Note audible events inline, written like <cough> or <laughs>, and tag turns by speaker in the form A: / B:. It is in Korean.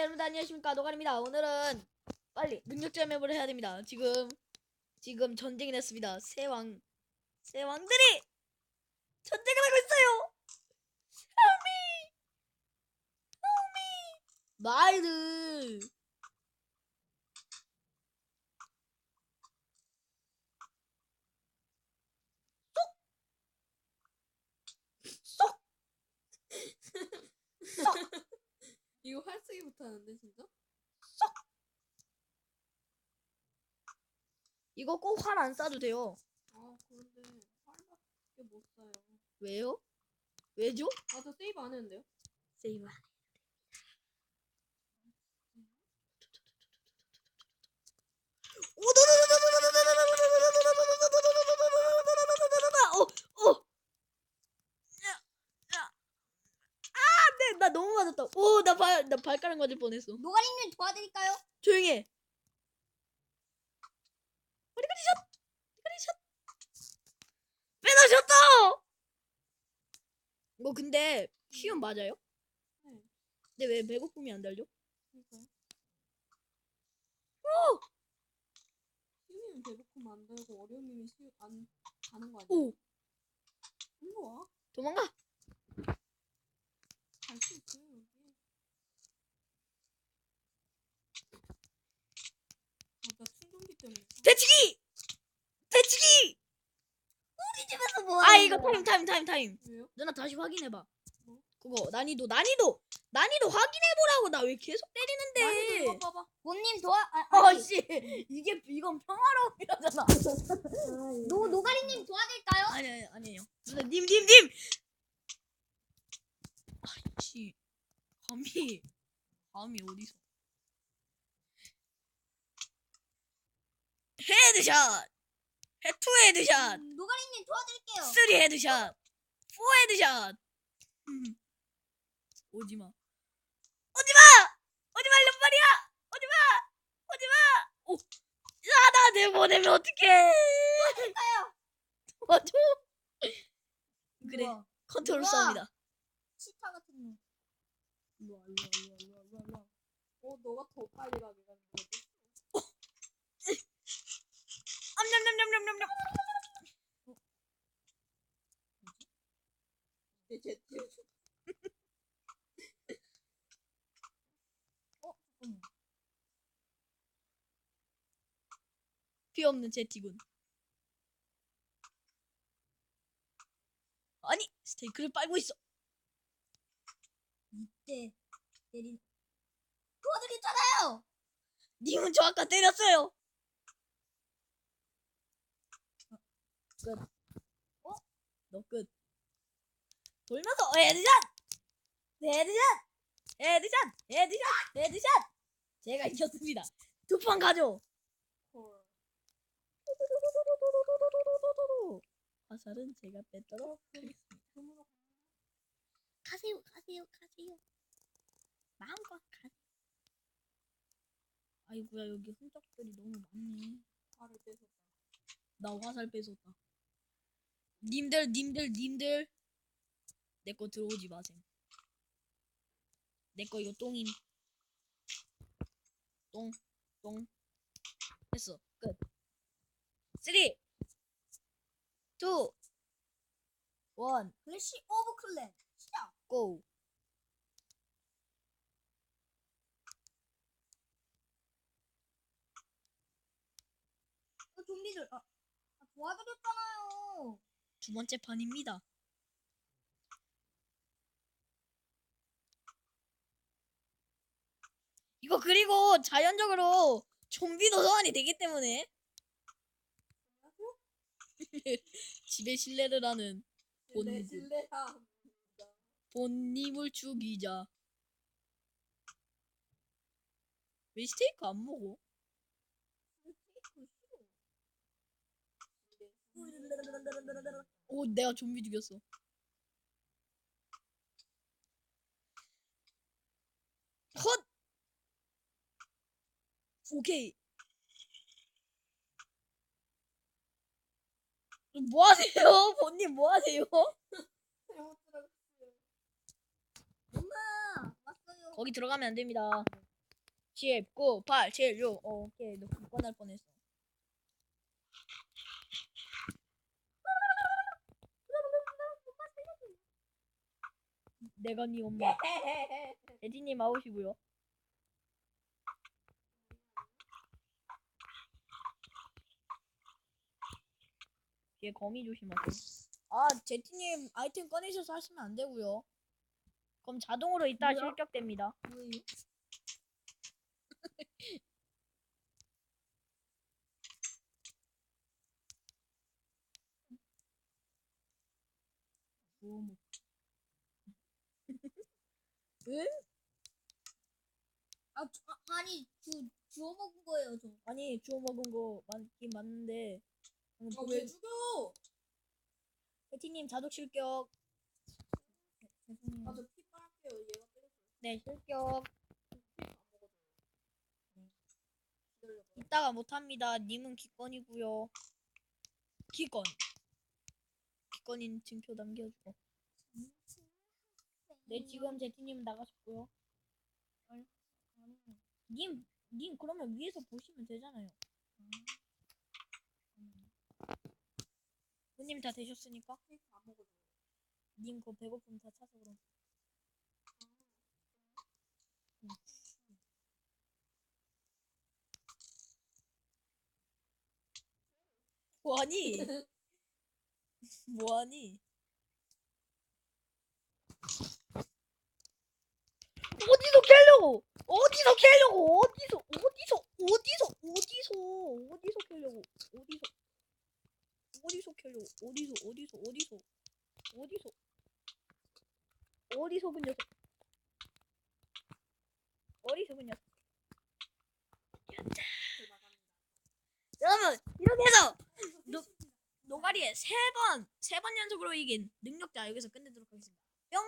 A: 여러분 안녕하십니까 노가리입니다. 오늘은 빨리 능력자 맵을 해야 됩니다. 지금 지금 전쟁이 났습니다. 세 왕, 세 왕들이 전쟁을 하고 있어요. Help me. 마이
B: 이거 활쓰기 못하는데 진짜?
A: 이거 꼭 활안 쏴도 돼요.
B: 아 그런데 활밖에 못 써요.
A: 왜요? 왜죠?
B: 아저 세이브 안 했는데요?
A: 세이브. 어, 어. 아, 네, 나 너무 맞았다. 오, 나 발, 나 발가락 맞을 뻔했어.
C: 노가리님 도와드릴까요?
A: 조용히 해. 어디까지 샷? 어디까지 샷? 빼놓으셨다! 뭐, 근데, 쉬운 맞아요?
B: 네.
A: 근데 왜 배고픔이 안 달죠?
B: 그러니까요.
A: 오!
B: 쉬우면 배고프면 안 되고 어려우면 쉬, 안 가는 거 아니야?
A: 오!
B: 일로 와.
A: 도망가!
B: 갈 수 있어요 여기. 아나 충전기 때문에.
A: 대치기! 대치기!
C: 우리 집에서 뭐
A: 아, 이거 타임, 타임, 타임, 타임.
B: 왜요?
A: 누나 다시 확인해봐.
B: 뭐?
A: 그거, 난이도, 난이도! 난이도 확인해보라고! 나 왜 계속 때리는데!
B: 이거 봐봐.
C: 본님 도와 아, 아니,
A: 어씨 이게 이건 평화로움이라잖아.
C: 노 노가리님 도와드릴까요?
A: 아니 아니 아니에요. 누나 님 님 님. 아이씨 감히 감히 어디서? 헤드샷, 헤투 헤드샷,
C: 음, 노가리님 도와드릴게요.
A: 쓰리 헤드샷, 포 헤드샷. 음. 오지마, 오지마, 오지마 이런 말이야. 오지마, 오지마. 오, 야 나 내 보내면 어떡해?
C: 도와드릴까요?
A: 맞아. 그래
C: 우와,
A: 컨트롤
C: 우와.
A: 싸움이다.
C: 치타 같은 놈.
B: 일로 와 일로 와 일로 와 일로 와 일로 와. 어 너가 더 빨리 가게 가는 거지?
A: 피 없는 제티군. 아니 스테이크를 빨고 있어.
C: 이때 내린 도와드렸잖아요.
A: 님은 저 아까 때렸어요. 끝. 어? 너 끝. 돌면서 헤드샷! 헤드샷! 헤드샷! 헤드샷! 헤드샷! 제가 이겼습니다. 두 판 가죠.
B: 헐.
A: 화살은 제가 뺐도록
B: 그러므로
A: 가세요, 가세요, 가세요. 마음껏 가세요. 아이고야 여기 흔적들이 너무 많네.
B: 발을 떼서
A: 나 화살 뺏었다. 님들, 님들, 님들. 내 거 들어오지 마셈. 내 거 이거 똥임. 똥, 똥. 됐어. 끝. 3, 2, 1.
C: 글씨 오브 클랜 시작.
A: 고.
C: 어, 좀비들 아, 아, 도와드렸잖아요.
A: 두 번째 판입니다. 이거 그리고 자연적으로 좀비도 소환이 되기 때문에 <laughs> 집에 신뢰를 하는. 본님을 죽이자. 왜 스테이크 안 먹어? 오, 내가 좀비 죽였어. 헛! 오케이. 뭐 하세요? <laughs> 본님 뭐 하세요?
C: 엄마 왔어요.
A: 거기 들어가면 안 됩니다. 10, 9, 8, 7, 6. 어, 오케이. 너 뻔할 뻔했어. 내가 네 엄마. <laughs> 에디님 아웃이고요. 뒤에 거미 조심하세요. 아, 제티님 아이템 꺼내셔서 하시면 안 되고요. 그럼 자동으로 이따
B: 뭐야?
A: 실격됩니다.
C: 뭐예 요?
A: 음.
C: 아, 주, 아 아니 주 주워 먹은 거예요 저.
A: 아니 주워 먹은 거 맞긴 맞는데 방금
B: 아, 왜 죽여?
A: 제티님 자동 실격.
C: 죄송해요.
B: 아, 저피 빨게요. 얘가 때렸어.
A: 네 실격. 이따가 못합니다. 님은 기권이고요. 기권. 기권인 증표 남겨주고. 네 지금 제티님 나가셨고요. 님, 님 그러면 위에서 보시면 되잖아요. 누님 다 되셨으니까
B: 먹어줘요.
A: 님 그거 배고픔 다 차서 그럼. 음. 뭐하니? <laughs> 뭐하니? 어디서 캐려고? 어디서 캐려고? 어디서? 어디서? 어디서? 어디서? 어디서 캐려고? 어디서? 어디서 캐려고? 어디서? 어디서? 어디서? 어디서? 어디서 그 녀석? 어디서 그 녀석? 여러분 이렇게 해서 노, 노가리에 세 번 세 번 연속으로 이긴 능력자 여기서 끝내도록 하겠습니다. 뿅.